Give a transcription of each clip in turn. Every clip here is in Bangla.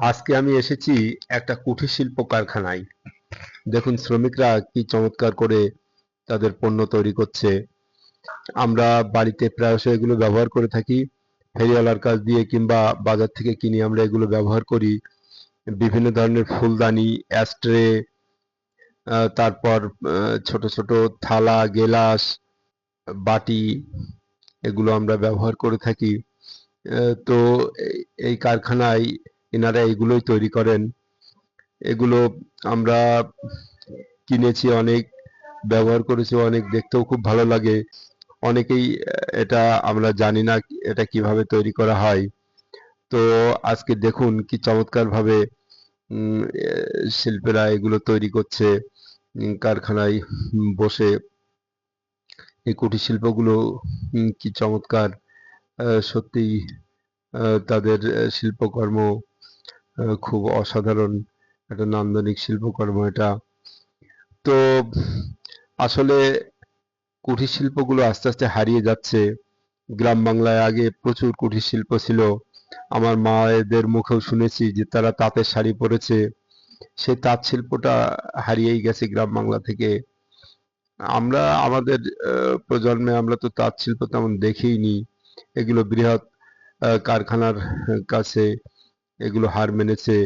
আজকে আমি এসেছি একটা কুটির শিল্প কারখানায়। দেখুন, শ্রমিকরা কি চমৎকার করে তাদের পণ্য তৈরি করছে। আমরা বাড়িতে প্রায়শই এগুলো ব্যবহার করে থাকি। ফেরিওয়ালার কাজ দিয়ে কিংবা বাজার থেকে কিনে আমরা এগুলো ব্যবহার করি। বিভিন্ন ধরনের ফুলদানি, অ্যাস্ট্রে তারপর ছোট ছোট থালা, গেলাস, বাটি, এগুলো আমরা ব্যবহার করে থাকি। তো এই কারখানায় এনারা এগুলোই তৈরি করেন। এগুলো আমরা কিনেছি অনেক ব্যবহার করেছি অনেক দেখতেও খুব ভালো লাগে। অনেকেই এটা আমরা জানি না এটা কীভাবে তৈরি করা হয়। তো আজকে দেখুন কি চমৎকার ভাবে উম, শিল্পীরা এগুলো তৈরি করছে। কারখানায় বসে এই কুটির শিল্পগুলো কি চমৎকার। আহ, সত্যিই তাদের শিল্পকর্ম খুব অসাধারণ একটা নান্দনিক শিল্পকর্ম এটা। তো আসলে কুটির শিল্পগুলো আস্তে আস্তে হারিয়ে যাচ্ছে। গ্রাম বাংলায় আগে প্রচুর কুটির শিল্প ছিল। আমার মায়েদের মুখেও শুনেছি যে তারা তাঁতের শাড়ি পরেছে। সেই তাঁত শিল্পটা হারিয়েই গেছে গ্রাম বাংলা থেকে। আমরা, আমাদের প্রজন্মে আমরা তো তাঁত শিল্প তেমন দেখিনি এগুলো বৃহৎ কারখানার কাছে এগুলো হার মেনেছে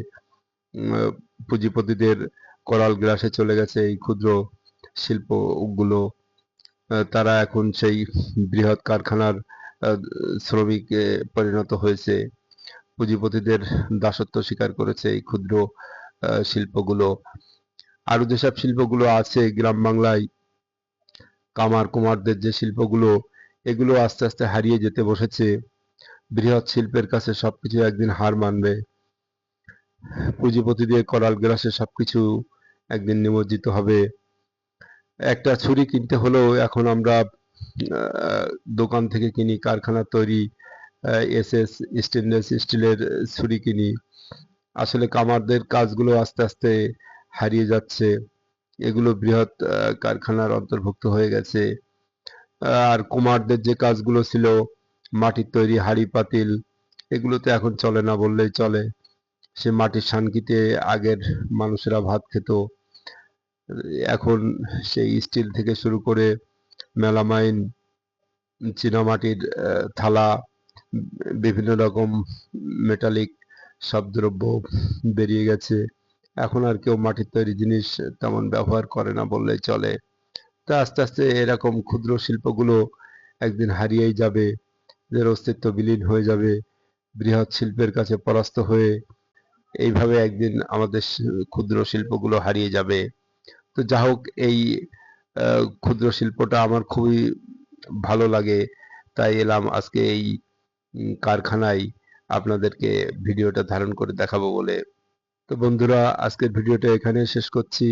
পুঁজিপতিদের করাল গ্রাসে চলে গেছে এই ক্ষুদ্র শিল্পগুলো। তারা এখন সেই বৃহৎ কারখানার শ্রমিকে পরিণত হয়েছে। পুঁজিপতিদের দাসত্ব স্বীকার করেছে এই ক্ষুদ্র শিল্পগুলো। আরও যেসব শিল্পগুলো আছে গ্রাম বাংলায়, কামার কুমারদের যে শিল্পগুলো, এগুলো আস্তে আস্তে হারিয়ে যেতে বসেছে। বৃহৎ শিল্পের কাছে সবকিছু একদিন হার মানবে। পুঁজিপতিদের করাল গ্রাসে সবকিছু একদিন নিমজ্জিত হবে। একটা ছুরি কিনতে হলেও এখন আমরা দোকান থেকে কিনি, কারখানা তৈরি এস এস স্টেনলেস স্টিলের ছুরি কিনি। আসলে কামারদের কাজগুলো আস্তে আস্তে হারিয়ে যাচ্ছে। এগুলো বৃহৎ কারখানার অন্তর্ভুক্ত হয়ে গেছে। আর কুমারদের যে কাজগুলো ছিল মাটির তৈরি হাঁড়ি পাতিল, এগুলোতে এখন চলে না বললেই চলে। সে মাটির সানকিতে আগের মানুষেরা ভাত খেত। এখন সেই স্টিল থেকে শুরু করে মেলামাইন চীনামাটির থালা, বিভিন্ন রকম মেটালিক সব দ্রব্য বেরিয়ে গেছে। এখন আর কেউ মাটির তৈরি জিনিস তেমন ব্যবহার করে না বললেই চলে। তা আস্তে আস্তে এরকম ক্ষুদ্র শিল্পগুলো একদিন হারিয়েই যাবে। এদের অস্তিত্ব বিলীন হয়ে যাবে, বৃহৎ শিল্পের কাছে পরাস্ত হয়ে এইভাবে একদিন আমাদের ক্ষুদ্র শিল্পগুলো হারিয়ে যাবে। তো যা হোক, এই ক্ষুদ্র শিল্পটা আমার খুবই ভালো লাগে, তাই এলাম আজকে এই কারখানায় আপনাদেরকে ভিডিওটা ধারণ করে দেখাবো বলে। তো বন্ধুরা, আজকের ভিডিওটা এখানে শেষ করছি।